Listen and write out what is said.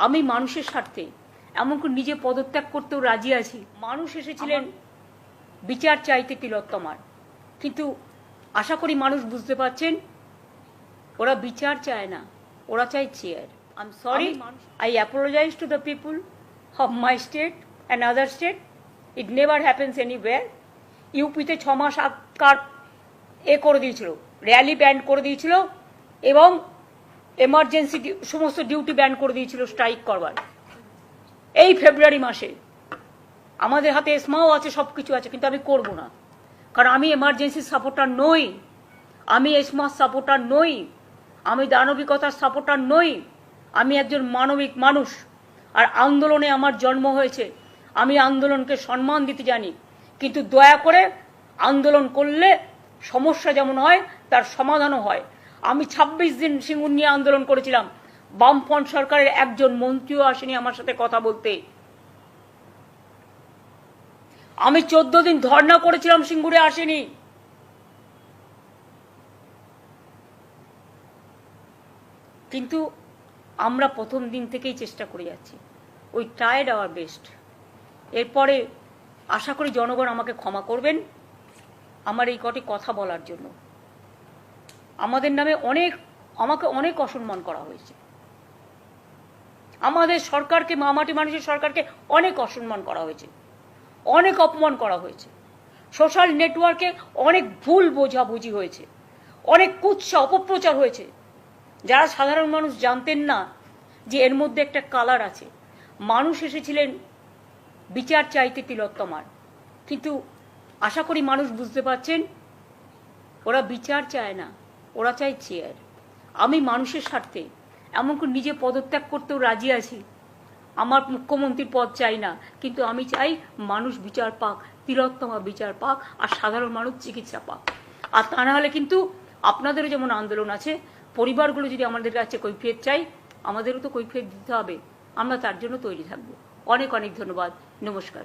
আমি মানুষের স্বার্থে এমনকি নিজে পদত্যাগ করতেও রাজি আছি। মানুষ এসেছিলেন বিচার চাইতে তিলোত্তমার কিন্তু আশা করি মানুষ বুঝতে পারছেন ওরা বিচার চায় না ওরা চায় chair I am sorry I apologise to the people of my state and other state it never happens anywhere ইউপিতে ছ মাস আগকার এ করে দিয়েছিল র্যালি ব্যান্ড করে দিয়েছিল এবং এমার্জেন্সি সমস্ত ডিউটি ব্যান করে দিয়েছিল স্ট্রাইক করবার। এই ফেব্রুয়ারি মাসে। আমাদের হাতে এসমাও আছে সব কিছু আছে, কিন্তু আমি করব না। কারণ আমি এমার্জেন্সি সাপোর্টার নই। আমি এসমার সাপোর্টার নই। আমি দানবিকতার সাপোর্টার নই। আমি একজন মানবিক মানুষ। আর আন্দোলনে আমার জন্ম হয়েছে। আমি আন্দোলনকে সম্মান দিতে জানি। কিন্তু দয়া করে আন্দোলন করলে সমস্যা যেমন হয়, তার সমাধানও হয়। আমি ২৬ দিন সিঙ্গুর নিয়ে আন্দোলন করেছিলাম। বামফ্রন্ট সরকারের একজন মন্ত্রীও আসেনি আমার সাথে কথা বলতে। আমি চোদ্দ দিন ধর্ণা করেছিলাম সিঙ্গুরে আসেনি। কিন্তু আমরা প্রথম দিন থেকেই চেষ্টা করে যাচ্ছি। ওই টায়ার্ড আওয়ার বেস্ট এরপরে আশা করি জনগণ আমাকে ক্ষমা করবেন। আমার এই কটি কথা বলার জন্য। আমাদের নামে অনেক, আমাকে অনেক অসম্মান করা হয়েছে। আমাদের সরকারকে, মামাটি মানুষের সরকারকে অনেক অসম্মান করা হয়েছে। অনেক অপমান করা হয়েছে। সোশ্যাল নেটওয়ার্কে অনেক ভুল বোঝাবুঝি হয়েছে। অনেক কুৎসা, অপপ্রচার হয়েছে। যারা সাধারণ মানুষ জানতেন না যে এর মধ্যে একটা কালার আছে। মানুষ এসেছিলেন বিচার চাইতে তিলোত্তমার। কিন্তু আশা করি মানুষ বুঝতে পারছেন, ওরা বিচার চায় না। ওরা চায় চেয়ার আমি মানুষের স্বার্থে এমনকি নিজে পদত্যাগ করতেও রাজি আছি? আমার মুখ্যমন্ত্রীর পদ চাই না, কিন্তু আমি চাই মানুষ বিচার পাক, তিলোত্তমা বিচার পাক, আর সাধারণ মানুষ চিকিৎসা পাক। আর তা না হলে কিন্তু আপনাদেরও যেমন আন্দোলন আছে, পরিবারগুলো যদি আমাদের কাছে কৈফিয়ত চাই, আমাদেরও তো কৈফিয়ত দিতে হবে। আমরা তার জন্য তৈরি থাকব। অনেক অনেক ধন্যবাদ। নমস্কার।